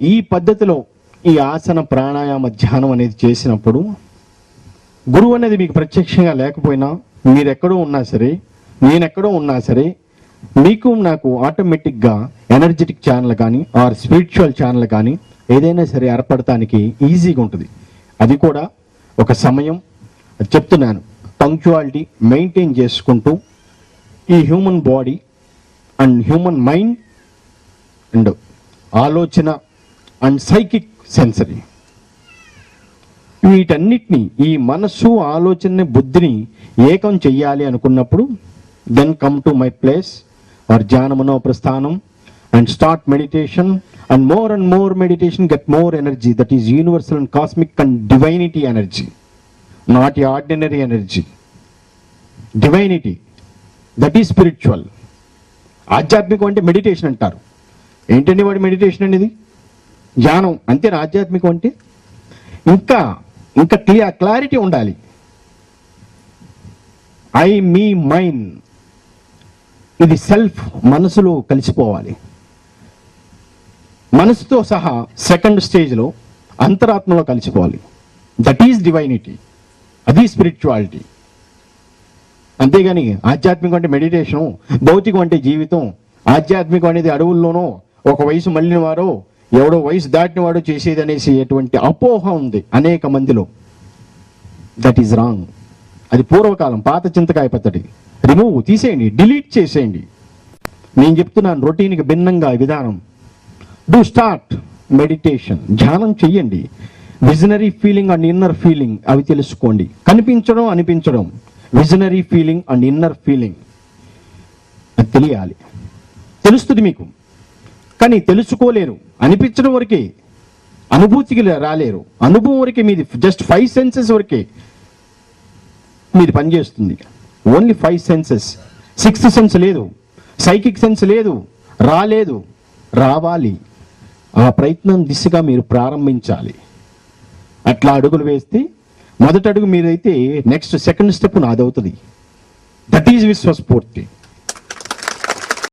ఈ పద్ధతిలో ఈ ఆసన ప్రాణాయామ ధ్యానం అనేది చేసినప్పుడు గురువు అనేది మీకు ప్రత్యక్షంగా లేకపోయినా మీరెక్కడో ఉన్నా సరే నేను ఎక్కడో ఉన్నా సరే మీకు నాకు ఆటోమేటిక్గా ఎనర్జెటిక్ ఛానల్ కానీ ఆర్ స్పిరిచువల్ ఛానల్ కానీ ఏదైనా సరే ఏర్పడటానికి ఈజీగా ఉంటుంది. అది కూడా ఒక సమయం. చెప్తున్నాను. పంక్చువాలిటీ మెయింటైన్ చేసుకుంటూ ఈ human body and human mind and ఆలోచన అండ్ సైకిక్ సెన్సరీ వీటన్నిటిని ఈ మనస్సు ఆలోచనని బుద్ధిని ఏకం చెయ్యాలి అనుకున్నప్పుడు then come to my place or Dhyanamano Prasthanam and start meditation and more and more meditation get more energy that is universal and cosmic and divinity energy not ఈ ordinary energy divinity that is spiritual ఆధ్యాత్మికం అంటే meditation అంటారు. ఏంటండి వాడి meditation అనేది జ్ఞానం అంతేనా ఆధ్యాత్మికం అంటే? ఇంకా ఇంకా క్లియర్ క్లారిటీ ఉండాలి. ఐ మీ మైండ్ ఇది సెల్ఫ్ మనసులో కలిసిపోవాలి. మనసుతో సహా సెకండ్ స్టేజ్లో అంతరాత్మలో కలిసిపోవాలి. దట్ ఈస్ డివైనిటీ అది స్పిరిచువాలిటీ అంతేగాని ఆధ్యాత్మికం అంటే మెడిటేషన్ భౌతికం అంటే జీవితం. ఆధ్యాత్మికం అనేది అడవుల్లోనో ఒక వయసు మళ్ళిన వారో ఎవడో వయసు దాటిన వాడు చేసేది అనేసి ఎటువంటి అపోహ ఉంది అనేక మందిలో. దట్ ఈజ్ రాంగ్ అది పూర్వకాలం పాత చింతకాయ పద్ధతి రిమూవ్ తీసేయండి డిలీట్ చేసేయండి. నేను చెప్తున్నాను రొటీన్కి భిన్నంగా విధానం. డూ స్టార్ట్ మెడిటేషన్ ధ్యానం చెయ్యండి. Visionary feeling and inner feeling అవి తెలుసుకోండి. కనిపించడం అనిపించడం. Visionary feeling and inner feeling అది తెలియాలి. తెలుస్తుంది మీకు. కానీ తెలుసుకోలేరు. అనిపించడం వరకే అనుభూతికి రాలేరు. అనుభవం వరకే మీది జస్ట్ ఫైవ్ సెన్సెస్ వరకే మీది పనిచేస్తుంది only five senses sixth sense లేదు. సైకిక్ సెన్స్ లేదు. రాలేదు. రావాలి. ఆ ప్రయత్నం దిశగా మీరు ప్రారంభించాలి. అట్లా అడుగులు వేస్తే మొదటి అడుగు మీరైతే నెక్స్ట్ సెకండ్ స్టెప్ నాదవుతుంది. That is విశ్వస్ఫూర్తి.